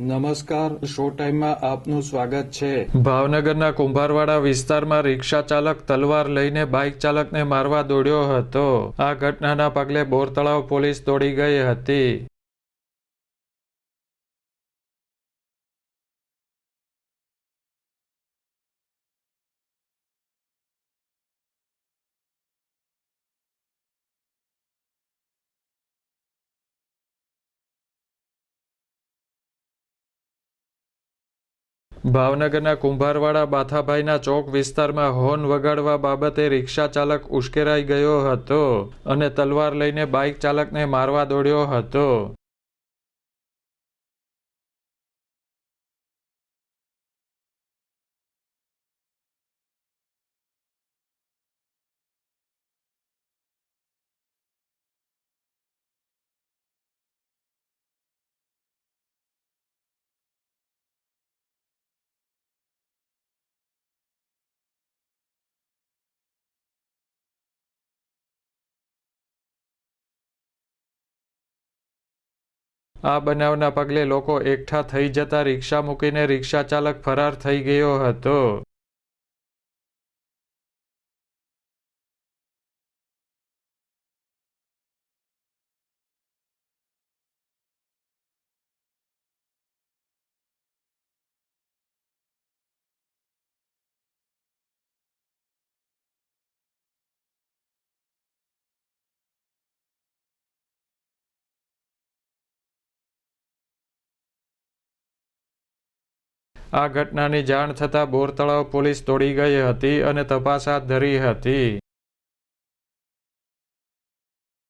નમસ્કાર, શો ટાઈમમાં આપનું સ્વાગત છે. ભાવનગરના કુંભારવાડા વિસ્તારમાં રિક્ષા ચાલક તલવાર લઈને બાઇક ચાલકને મારવા દોડ્યો હતો. આ ઘટનાના પગલે બોરતળાવ પોલીસ દોડી ગઈ હતી. ભાવનગરના કુંભારવાડા બાથાભાઈના ચોક વિસ્તારમાં હોર્ન વગાડવા બાબતે રિક્ષા ચાલક ઉશ્કેરાઈ ગયો હતો અને તલવાર લઈને બાઇક ચાલકને મારવા દોડ્યો હતો. આ બનાવના પગલે લોકો એકઠા થઈ જતા રિક્ષા મૂકીને રિક્ષા ચાલક ફરાર થઈ ગયો હતો. આ ઘટનાની જાણ થતાં બોરતળાવ પોલીસ દોડી ગઈ હતી અને તપાસ હાથ ધરી હતી.